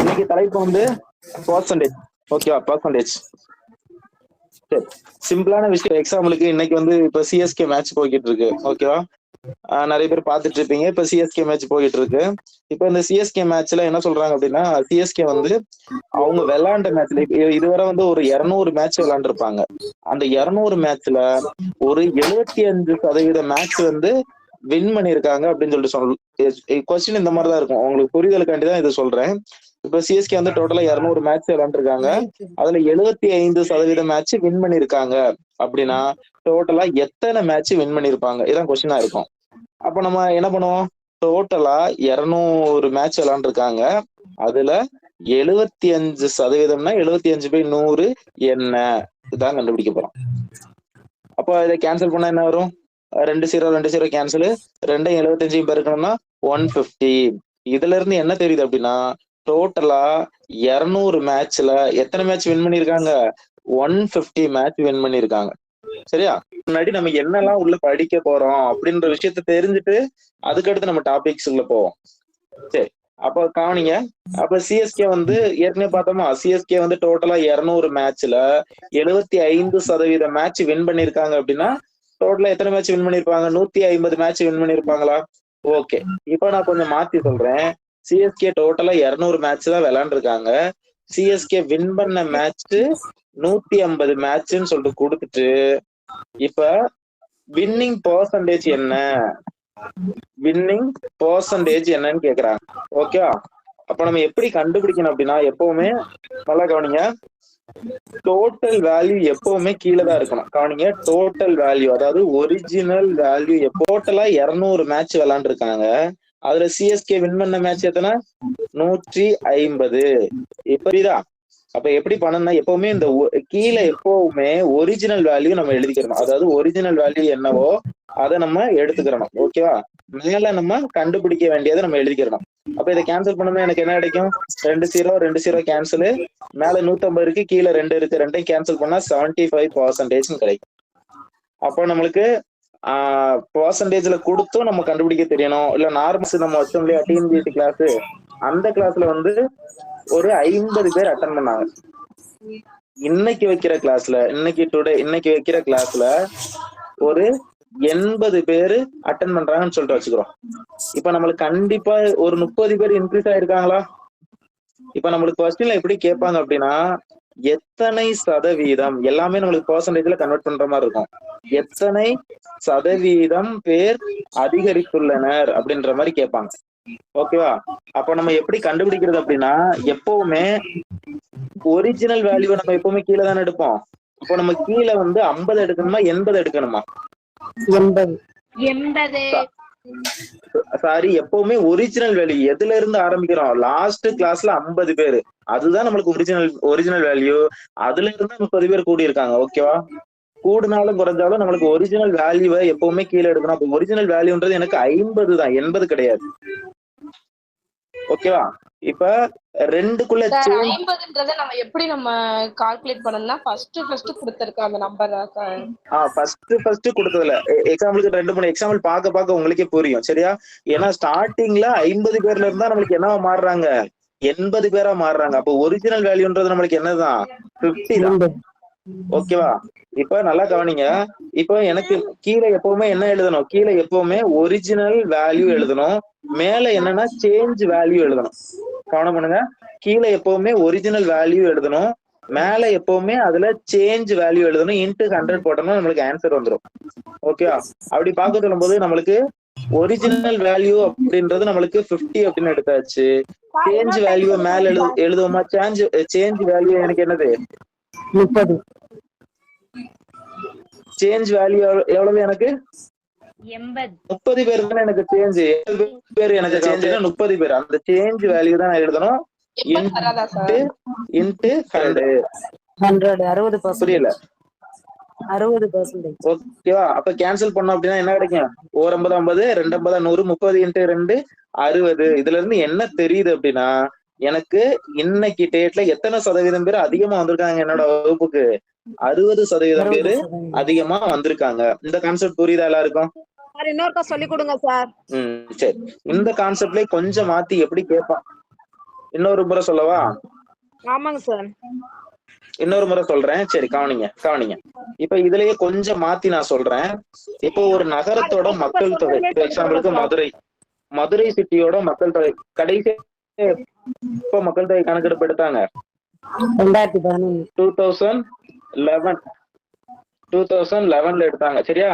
இன்னைக்கு தலைப்பு வந்து பர்சன்டேஜ் ஓகேவா பர்சன்டேஜ் சரி. சிம்பிளான விஷயம். எக்ஸாம்பிளுக்கு இன்னைக்கு வந்து இப்ப சிஎஸ்கே மேட்ச் போய்கிட்டு இருக்கு ஓகேவா ஆஹ் நிறைய பேர் பார்த்துட்டு இருப்பீங்க இப்ப சிஎஸ்கே மேட்ச் போயிட்டு இருக்கு இப்ப இந்த சிஎஸ்கே மேட்ச்ல என்ன சொல்றாங்க அப்படின்னா சிஎஸ்கே வந்து அவங்க விளையாண்ட மேட்ச்ல இதுவரை வந்து ஒரு இருநூறு மேட்ச் விளையாண்டுருப்பாங்க. அந்த இருநூறு மேட்ச்ல ஒரு எழுபத்தி அஞ்சு சதவீத மேட்ச் வந்து வின் பண்ணிருக்காங்க அப்படின்னு சொல்லிட்டு சொல் கொஸ்டின் இந்த மாதிரி தான் இருக்கும். உங்களுக்கு புரிதலுக்காண்டி தான் இதை சொல்றேன். இப்ப சிஎஸ்கே வந்து டோட்டலா இருநூறு மேட்ச் விளையாண்டுருக்காங்க. அதுல எழுபத்தி ஐந்து சதவீத மேட்ச் வின் பண்ணிருக்காங்க. அப்படின்னா டோட்டலா எத்தனை மேட்ச் வின் பண்ணிருப்பாங்க? இதான் கொஸ்டினா இருக்கும். அப்ப நம்ம என்ன பண்ணுவோம்? டோட்டலா இருநூறு மேட்ச் விளையாண்டுருக்காங்க. அதுல எழுபத்தி அஞ்சு சதவீதம்னா எழுபத்தி அஞ்சு பை நூறு என்ன? இதான் கண்டுபிடிக்க போறோம். அப்போ இதை கேன்சல் பண்ணா என்ன வரும்? ரெண்டு ஜீரோ ரெண்டு ஜீரோ கேன்சல் ரெண்டையும் எழுபத்தஞ்சையும் பெருக்கணும்னா ஒன் பிப்டி இதுல இருந்து என்ன தெரியுது அப்படின்னா டோட்டலா இருநூறு மேட்ச்ல எத்தனை மேட்ச் வின் பண்ணிருக்காங்க? ஒன் பிப்டி மேட்ச் வின் பண்ணிருக்காங்க. சரியா? முன்னாடி நம்ம என்னெல்லாம் உள்ள படிக்க போறோம் அப்படின்ற விஷயத்த தெரிஞ்சுட்டு அதுக்கடுத்து நம்ம டாபிக்ஸ் உள்ள போவோம். சரி அப்ப கவனிங்க. அப்ப சிஎஸ்கே வந்து ஏற்கனவே பார்த்தோமா? சிஎஸ்கே வந்து டோட்டலா இருநூறு மேட்ச்ல எழுபத்தி ஐந்து சதவீத மேட்ச் வின் பண்ணிருக்காங்க அப்படின்னா டோட்டலா எத்தனை மேட்ச் வின் பண்ணிருப்பாங்க? நூத்தி ஐம்பது மேட்ச் வின் பண்ணிருப்பாங்களா? ஓகே இப்ப நான் கொஞ்சம் மாத்தி சொல்றேன். சிஎஸ்கே டோட்டலா இருநூறு மேட்ச் தான் விளையாண்டுருக்காங்க. சிஎஸ்கே வின் பண்ண மேட்ச் நூத்தி ஐம்பது மேட்ச்னு சொல்லிட்டு கொடுத்துட்டு இப்ப வின்னிங் பர்சன்டேஜ் என்ன? வின்னிங் பர்சன்டேஜ் என்னன்னு கேக்குறாங்க. ஓகேவா அப்ப நம்ம எப்படி கண்டுபிடிக்கணும் அப்படின்னா எப்பவுமே நல்லா கவனிங்க. டோட்டல் வேல்யூ எப்பவுமே கீழே தான் இருக்கணும். கவனிங்க டோட்டல் வேல்யூ அதாவது ஒரிஜினல் வேல்யூ டோட்டலா இருநூறு மேட்ச் விளையாண்டுருக்காங்க. அதுல சிஎஸ்கே வின் பண்ண மேட்ச் எத்தனை? நூற்றி ஐம்பது. இப்படிதான் அப்ப எப்படி பண்ணணும்னா எப்பவுமே இந்த ஒ- கீழே எப்பவுமே ஒரிஜினல் வேல்யூ நம்ம எழுதிக்கிறோம் அதாவது ஒரிஜினல் வேல்யூ என்னவோ அதை நம்ம எடுத்துக்கிறணும். ஓகேவா மேல நம்ம கண்டுபிடிக்க வேண்டியதை நம்ம எழுதிக்கிறோம் அப்ப இதை கேன்சல் பண்ணோம்னா எனக்கு என்ன கிடைக்கும்? ரெண்டு ஜீரோ ரெண்டு ஜீரோ கேன்சல் மேல நூத்தம்பது இருக்கு கீழே ரெண்டு இருக்கு ரெண்டையும் கேன்சல் பண்ணா செவன்டி ஃபைவ் பர்சன்டேஜ் கிடைக்கும். அப்போ நம்மளுக்கு பர்சன்டேஜ்ல கொடுத்தும் நம்ம கண்டுபிடிக்க தெரியணும். இல்ல நார்மல்ஸ் நம்ம வச்சோம் இல்லையா டிஎன்பிஎஸ்சி கிளாஸ் அந்த கிளாஸ்ல வந்து ஒரு ஐம்பது பேர் அட்டன் பண்ணாங்க. இன்னைக்கு வைக்கிற கிளாஸ்ல இன்னைக்கு டுடே இன்னைக்கு வைக்கிற கிளாஸ்ல ஒரு எண்பது பேரு அட்டன் பண்றாங்கன்னு சொல்லிட்டு வச்சுக்கிறோம். இப்ப நம்மளுக்கு கண்டிப்பா ஒரு முப்பது பேர் இன்க்ரீஸ் ஆயிருக்காங்களா? இப்ப நம்மளுக்கு கொஸ்டின்ல எப்படி கேட்பாங்க அப்படின்னா எத்தனை சதவீதம்? எல்லாமே நம்மளுக்கு பர்சன்டேஜ்ல கன்வெர்ட் பண்ற மாதிரி இருக்கும். எத்தனை சதவீதம் பேர் அதிகரித்துள்ளனர் அப்படின்ற மாதிரி கேட்பாங்க. ஓகேவா அப்ப நம்ம எப்படி கண்டுபிடிக்கிறது அப்படின்னா எப்பவுமே ஒரிஜினல் வேல்யூ நம்ம எப்பவுமே கீழே தானே எடுப்போம். அப்போ நம்ம கீழே வந்து ஐம்பது எடுக்கணுமா? எண்பது எடுக்கணுமா? எண்பது. சாரி எப்பவுமே ஒரிஜினல் வேல்யூ எதுல இருந்து ஆரம்பிக்கிறோம்? லாஸ்ட் கிளாஸ்ல ஐம்பது பேர். அதுதான் நம்மளுக்கு ஒரிஜினல் ஒரிஜினல் வேல்யூ அதுல இருந்து முப்பது பேர் கூடி இருக்காங்க ஓகேவா கூடுனாலும் குறைஞ்சாலும் நம்மளுக்கு ஒரிஜினல் வேல்யூவை எப்பவுமே கீழே எடுக்கணும். அப்போ ஒரிஜினல் வேல்யூன்றது எனக்கு ஐம்பது தான். எண்பது கிடையாது. ஓகேவா இப்ப ரெண்டுக்குள்ள ஐம்பதுன்றத நம்ம எப்படி நம்ம கால்குலேட் பண்ணணும்னா ஃபர்ஸ்ட் ஃபர்ஸ்ட் கொடுத்திருக்க அந்த நம்பர் ஆ ஃபர்ஸ்ட் ஃபர்ஸ்ட் கொடுத்ததுல. எக்ஸாம்பிளுக்கு ரெண்டு மூணு எக்ஸாம்பிள் பார்க்க பார்க்க உங்களுக்கே புரியும் சரியா? ஏன்னா ஸ்டார்டிங்ல ஐம்பது பேர்ல இருந்தா நம்மளுக்கு என்னவா மாறுறாங்க? எண்பது பேரா மாறுறாங்க. அப்போ ஒரிஜினல் வேல்யூன்றது நம்மளுக்கு என்னதான் பிப்டி தான். எண்பது ஓகேவா? இப்ப நல்லா கவனிங்க. இப்ப எனக்கு கீழே எப்பவுமே என்ன எழுதணும்? கீழே எப்பவுமே ஒரிஜினல் வேல்யூ எழுதணும். மேல என்னன்னா சேஞ்ச் வேல்யூ எழுதணும். கவனம் பண்ணுங்க. கீழே எப்பவுமே ஒரிஜினல் வேல்யூ எழுதணும். மேல எப்பவுமே அதுல சேஞ்ச் வேல்யூ எழுதணும். இன்ட்டு ஹண்ட்ரட் போட்டோம்னா நம்மளுக்கு ஆன்சர் வந்துடும் ஓகேவா? அப்படி பார்க்க சொல்லும்போது நம்மளுக்கு ஒரிஜினல் வேல்யூ அப்படின்றது நம்மளுக்கு 50 அப்படின்னு எடுத்தாச்சு. சேஞ்ச் வேல்யூ மேல எழுது எழுதுவோமா? சேஞ்ச் சேஞ்ச் வேல்யூ எனக்கு என்னது? முப்பது. சேஞ்ச் வேல்யூ எவ்வளவு எனக்கு? முப்பது பேர் தானே எனக்கு சேஞ்ச் பேர் எனக்கு சேஞ்ச் முப்பது பேர். அந்த சேஞ்ச் வேல்யூ தான் நான் எழுதணும். இன்ட்டு ஹண்ட்ரட் ஹண்ட்ரட் அறுபது புரியல. அறுபது பர்சன்டேஜ் ஓகேவா அப்ப கேன்சல் பண்ணோம் அப்படின்னா என்ன கிடைக்கும்? ஒரு ஐம்பது ஐம்பது ரெண்டு ஐம்பது நூறு முப்பது இன்ட்டு ரெண்டு அறுபது. இதுல இருந்து என்ன தெரியுது அப்படின்னா எனக்கு இன்னைக்கு டேட்ல எத்தனை சதவீதம் பேர் அதிகமா வந்திருக்காங்க என்னோட வகுப்புக்கு? அறுபது சதவீதம் பேரு அதிகமா வந்திருக்காங்க. இந்த கான்செப்ட் புரியுதா எல்லாருக்கும்? இன்னொருக்கா சொல்லி கொடுங்க சார். ம் சரி. இந்த கான்செப்ட்லயே கொஞ்சம் மாத்தி எப்படி கேட்பான் இன்னொரு முறை சொல்லவா? ஆமாங்க சார். இன்னொரு முறை சொல்றேன். சரி கவனிங்க கவனிங்க. இப்ப இதுலயே கொஞ்சம் மாத்தி நான் சொல்றேன். இப்போ ஒரு நகரத்தோட மக்கள் தொகை எக்ஸாம்பிளுக்கு மதுரை. மதுரை சிட்டியோட மக்கள் தொகை. கடைசி இப்போ மக்கள் தொகை கணக்கெடுப்பு எடுத்தாங்க ரெண்டாயிரத்தி பதினொன்னு. Two thousand eleven two thousand லெவன்ல எடுத்தாங்க. சரியா?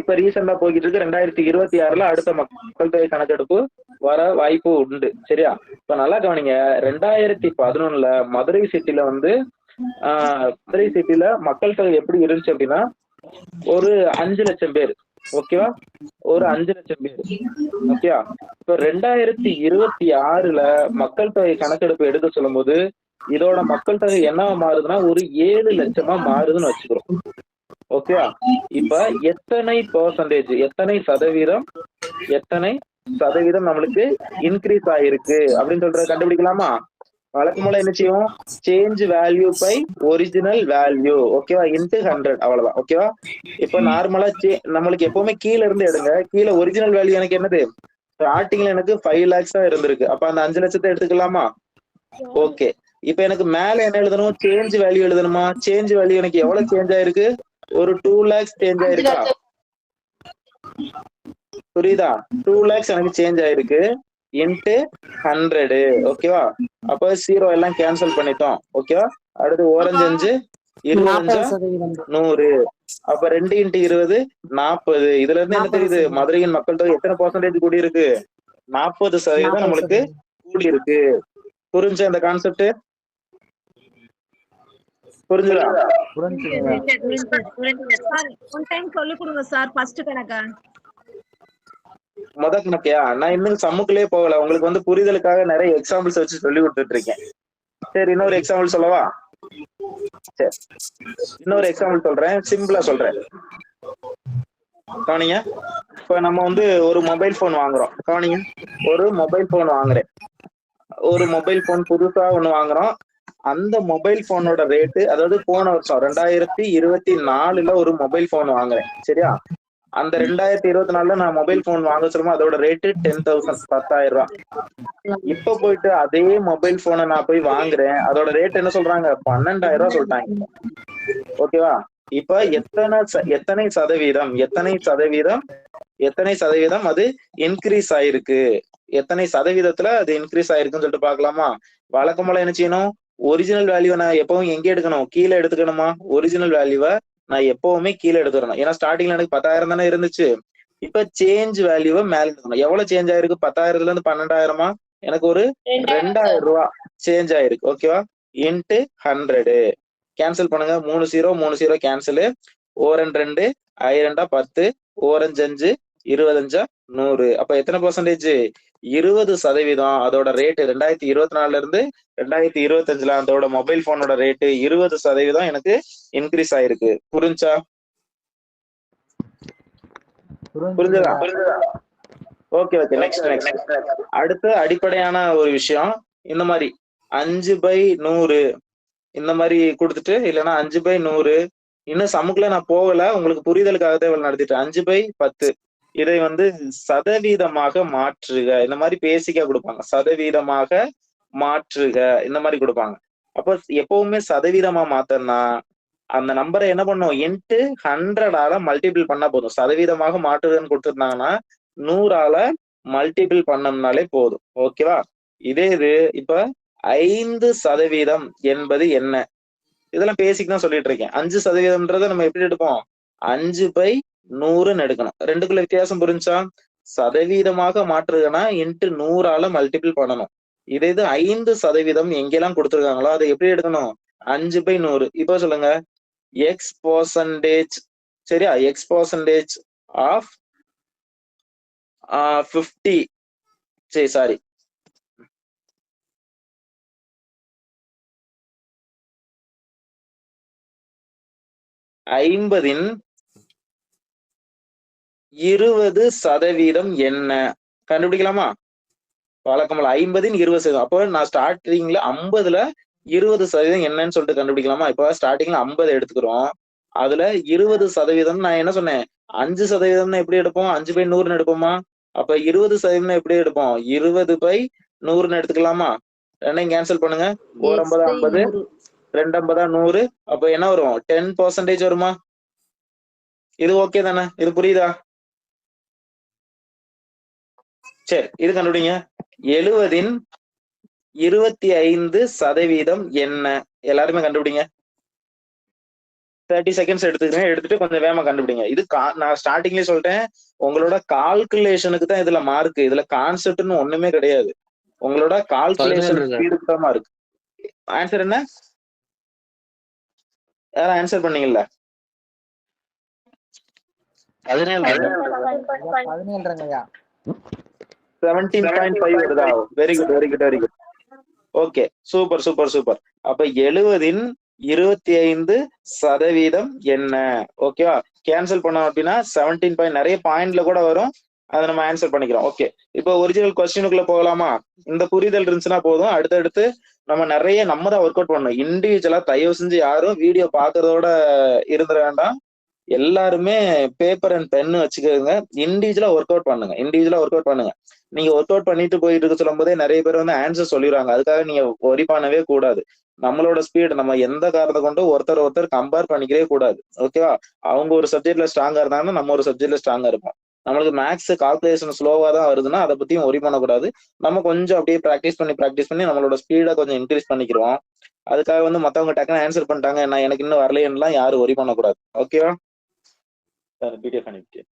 இப்ப ரீசெண்டா போய்கிட்டு இருக்கு ரெண்டாயிரத்தி இருபத்தி ஆறுல அடுத்த மக்கள் தொகை கணக்கெடுப்பு வர வாய்ப்பு உண்டு. சரியா? இப்ப நல்லா கவனிங்க. ரெண்டாயிரத்தி பதினொன்னுல மதுரை சிட்டில வந்து மதுரை சிட்டில மக்கள் தொகை எப்படி இருந்துச்சு அப்படின்னா ஒரு அஞ்சு லட்சம் பேர். ஓகேவா ஒரு அஞ்சு லட்சம் பேர். ஓகேவா இப்ப ரெண்டாயிரத்தி இருபத்தி ஆறுல மக்கள் தொகை கணக்கெடுப்பு எடுக்க சொல்லும்போது இதோட மக்கள் தொகை என்ன மாறுதுன்னா ஒரு ஏழு லட்சமா மாறுதுன்னு வச்சுக்கிறோம். ஓகேவா இப்ப எத்தனை பெர்சன்டேஜ் எத்தனை சதவீதம் எத்தனை சதவீதம் நம்மளுக்கு இன்க்ரீஸ் ஆயிருக்கு அப்படின்னு சொல்றத கண்டுபிடிக்கலாமா? வழக்கம்போல என்ன செய்வோம்? Change value by original value ஓகேவா இன்ட்டு ஹண்ட்ரட் அவ்வளவுதான். ஓகேவா இப்ப நார்மலா நம்மளுக்கு எப்பவுமே கீழ இருந்து எடுங்க. கீழே ஒரிஜினல் வேல்யூ எனக்கு என்னது? ஸ்டார்டிங்ல எனக்கு ஃபைவ் லேக்ஸ் தான் இருந்திருக்கு. அப்ப அந்த அஞ்சு லட்சத்தை எடுத்துக்கலாமா? ஓகே இப்ப எனக்கு மேல என்ன எழுதணும்? சேஞ்ச் வேல்யூ எழுதணுமா? சேஞ்ச் வேல்யூ எனக்கு எவ்வளவு சேஞ்ச் ஆயிருக்கு? ஒரு டூ லேக்ஸ் சேஞ்ச் ஆயிருக்கா? புரியுதா? டூ லேக்ஸ் எனக்கு சேஞ்ச் ஆயிருக்கு. இன்ட்டு ஹண்ட்ரடு ஓகேவா அப்ப ஜீரோ எல்லாம் கேன்சல் பண்ணிட்டோம் ஓகேவா அடுத்து ஓரஞ்சு அஞ்சு சதவீதம். நூறு. அப்ப ரெண்டு இன்ட்டு இருபது நாற்பது இதுல இருந்து என்ன தெரியுது மதுரையின் மக்கள் தொகை எத்தனை பர்சன்டேஜ் கூடி இருக்கு? நாற்பது சதவீதம் நம்மளுக்கு கூடி இருக்கு. புரிஞ்ச இந்த கான்செப்ட் புரிஞ்சுதா? டைம் சொல்லி கொடுங்க சார் ஃபர்ஸ்ட் கணக்கா? முத கணக்கையா நான் இன்னும் சம்முக்குள்ளே போகல. உங்களுக்கு வந்து புரிதலுக்காக நிறைய எக்ஸாம்பிள்ஸ் வச்சு சொல்லி கொடுத்துட்டு இருக்கேன் சரி இன்னொரு எக்ஸாம்பிள் சொல்லவா? சரி. இன்னொரு எக்ஸாம்பிள் சொல்றேன். சிம்பிளா சொல்றேன். கவனிங்க. இப்ப நம்ம வந்து ஒரு மொபைல் போன் வாங்குறோம். கவனிங்க. ஒரு மொபைல் போன் வாங்குறேன். ஒரு மொபைல் போன் புதுசா ஒண்ணு வாங்குறோம். அந்த மொபைல் போனோட ரேட்டு அதாவது போன வருஷம் ரெண்டாயிரத்தி இருபத்தி நாலுல ஒரு மொபைல் போன் வாங்குறேன். சரியா? அந்த ரெண்டாயிரத்தி இருபத்தி நாலுல நான் மொபைல் போன் வாங்க சொல்லுமோ அதோட ரேட்டு டென் தௌசண்ட் பத்தாயிரம் ரூபாய். இப்ப போயிட்டு அதே மொபைல் போனை நான் போய் வாங்குறேன். அதோட ரேட் என்ன சொல்றாங்க? பன்னெண்டாயிரம் ரூபாய் சொல்லிட்டாங்க. ஓகேவா இப்ப எத்தனை ச- எத்தனை சதவீதம் எத்தனை சதவீதம் எத்தனை சதவீதம் அது இன்க்ரீஸ் ஆயிருக்கு? எத்தனை சதவீதத்துல அது இன்க்ரீஸ் ஆயிருக்குன்னு சொல்லிட்டு பாக்கலாமா வழக்கம்போல என்ன செய்யணும்? ஒரிஜினல் வேல்யூ நான் எப்பவும் எங்க எடுக்கணும்? கீழே எடுத்துக்கணுமா? ஒரிஜினல் வேல்யூவை நான் எப்பவுமே கீழே எடுத்துக்கணும் ஏன்னா ஸ்டார்டிங்ல எனக்கு பத்தாயிரம் தானே இருந்துச்சு. இப்ப சேஞ்ச் வேல்யூவை மேல எடுக்கணும் எவ்வளவு சேஞ்ச் ஆயிருக்கு? பத்தாயிரத்துல இருந்து பன்னெண்டாயிரமா? எனக்கு ஒரு ரெண்டாயிரம். ரூபாய் சேஞ்ச் ஆயிருக்கு. ஓகேவா இன்ட்டு ஹண்ட்ரடு கேன்சல் பண்ணுங்க. மூணு ஜீரோ மூணு ஜீரோ கேன்சலு ஓரன் ரெண்டு ஐ ரெண்டா பத்து. ஓரஞ்சு அஞ்சு இருபத்தஞ்சா நூறு. அப்ப எத்தனை பர்சன்டேஜ் இருபது சதவீதம் அதோட ரேட்டு ரெண்டாயிரத்தி இருபத்தி நாலுல இருந்து ரெண்டாயிரத்தி இருபத்தஞ்சுல அதோட மொபைல் போனோட ரேட்டு இருபது சதவீதம் எனக்கு இன்க்ரீஸ் ஆயிருக்கு. புரிஞ்சா? புரிஞ்சுதா? ஓகே ஓகே நெக்ஸ்ட் நெக்ஸ்ட் அடுத்து அடிப்படையான ஒரு விஷயம். இந்த மாதிரி அஞ்சு பை நூறு. இந்த மாதிரி கொடுத்துட்டு இல்லைன்னா அஞ்சு பை நூறு. இன்னும் சமுக்குல நான் போகல. உங்களுக்கு புரிதலுக்காக தான் இவ்வளவு நடத்திட்டேன். அஞ்சு பை பத்து. இதை வந்து சதவீதமாக மாற்றுக. இந்த மாதிரி பேசிக்கா கொடுப்பாங்க. சதவீதமாக மாற்றுக. இந்த மாதிரி கொடுப்பாங்க. அப்போ எப்பவுமே சதவீதமா மாத்தனா அந்த நம்பரை என்ன பண்ணும்? என்ட்டு ஹண்ட்ரடால மல்டிபிள் பண்ணா போதும். சதவீதமாக மாற்றுதுன்னு கொடுத்துருந்தாங்கன்னா நூறால மல்டிபிள் பண்ணோம்னாலே போதும். ஓகேவா இதே இது இப்ப ஐந்து சதவீதம் என்பது என்ன? இதெல்லாம் பேசிக் தான் சொல்லிட்டு இருக்கேன். அஞ்சு சதவீதம்ன்றதை நம்ம எப்படி எடுப்போம்? அஞ்சு பை நூறுன்னு எடுக்கணும். ரெண்டுக்குள்ள வித்தியாசம் புரிஞ்சா? சதவீதமாக மாற்றுதுன்னா இன்ட்டு நூறால மல்டிபிள் பண்ணணும். இதே இது ஐந்து சதவீதம் எங்கெல்லாம் கொடுத்துருக்காங்களோ அதை எப்படி எடுக்கணும்? அஞ்சு பை நூறு. இப்போ சொல்லுங்க. எக்ஸ் பர்சன்டேஜ் சரியா? எக்ஸ் பர்சன்டேஜ் ஆஃப் ஃபிஃப்டி சரி சாரி ஐம்பதின் இருபது சதவீதம் என்ன? கண்டுபிடிக்கலாமா? வழக்கமில்ல ஐம்பதின் இருபது சதவீதம். அப்போ நான் ஸ்டார்டிங்ல ஐம்பதுல இருபது சதவீதம் என்னன்னு சொல்லிட்டு கண்டுபிடிக்கலாமா? இப்போ ஸ்டார்டிங்ல ஐம்பது எடுத்துக்கிறோம். அதுல இருபது சதவீதம் நான் என்ன சொன்னேன்? அஞ்சு சதவீதம்னு எப்படி எடுப்போம்? அஞ்சு பை நூறுன்னு எடுப்போமா? அப்ப இருபது சதவீதம் எப்படி எடுப்போம்? இருபது பை நூறுன்னு எடுத்துக்கலாமா? ரெண்டையும் கேன்சல் பண்ணுங்க. ஒரு ஐம்பது ஐம்பது. ரெண்டு ஐம்பதா நூறு. அப்ப என்ன வரும்? டென் பர்சன்டேஜ் வருமா? இது ஓகே தானே? இது புரியுதா? சரி இது கண்டுபிடிங்க. எழுவதின் இருபத்தி ஐந்து சதவீதம் என்ன? எல்லாருமே கண்டுபிடிங்க. தேர்ட்டி செகண்ட்ஸ் எடுத்துக்கிறேன். எடுத்துட்டு கொஞ்சம் வேகமா கண்டுபிடிங்க. இது கா- நான் ஸ்டார்டிங்லயே சொல்லிட்டேன். உங்களோட கால்குலேஷனுக்கு தான் இதுல மார்க் இதுல கான்செப்ட்னு ஒண்ணுமே கிடையாது. உங்களோட கால்குலேஷன் தான் மார்க் ஆன்சர் என்ன? யாரும் ஆன்சர் பண்ணீங்கல்ல? பதினேழு. பதினேழுங்கய்யா செவன்டீன் பாயிண்ட் ஃபைவ் வருதா? Very good very good very good okay super super super அப்ப எழுபதின் இருபத்தி ஐந்து சதவீதம் என்ன? ஓகேவா கேன்சல் பண்ணோம் அப்படின்னா செவன்டீன் பாயிண்ட் நிறைய பாயிண்ட்ல கூட வரும். அதை நம்ம ஆன்சர் பண்ணிக்கிறோம். ஓகே இப்போ ஒரிஜினல் கொஸ்டினுக்குள்ள போகலாமா? இந்த புரிதல் இருந்துச்சுன்னா போதும். அடுத்தடுத்து நம்ம நிறைய நம்ம தான் ஒர்க் அவுட் பண்ணணும் இண்டிவிஜுவலா தயவு செஞ்சு யாரும் வீடியோ பாக்குறதோட இருந்துட வேண்டாம். எல்லாருமே பேப்பர் அண்ட் பென்னு வச்சுக்கோங்க. இண்டிவிஜுவலா ஒர்க் அவுட் பண்ணுங்க. இண்டிவிஜுவலா ஒர்க் அவுட் பண்ணுங்க. நீங்க ஒர்க் அவுட் பண்ணிட்டு போயிட்டு இருக்க சொல்லும் போதே நிறைய பேர் வந்து ஆன்சர் சொல்லிடுவாங்க. அதுக்காக நீங்க ஒரி பண்ணவே கூடாது. நம்மளோட ஸ்பீடு நம்ம எந்த காரணத்தை கொண்டு ஒருத்தர் ஒருத்தர் கம்பேர் பண்ணிக்கவே கூடாது. ஓகேவா அவங்க ஒரு சப்ஜெக்ட்ல ஸ்ட்ராங்கா இருந்தாங்கன்னா நம்ம ஒரு சப்ஜெக்ட்ல ஸ்ட்ராங்கா இருப்போம். நம்மளுக்கு மேக்ஸ் கால்குலேஷன் ஸ்லோவா தான் வருதுன்னா அதை பத்தியும் ஒரி பண்ணக்கூடாது. நம்ம கொஞ்சம் அப்படியே ப்ராக்டிஸ் பண்ணி ப்ராக்டிஸ் பண்ணி நம்மளோட ஸ்பீடை கொஞ்சம் இன்க்ரீஸ் பண்ணிக்கிறோம் அதுக்காக வந்து மத்தவங்க டக்குன்னு ஆன்சர் பண்ணிட்டாங்க நான் எனக்கு இன்னும் வரலையெல்லாம் யாரும் ஒரி பண்ணக்கூடாது. ஓகேவா bigger connected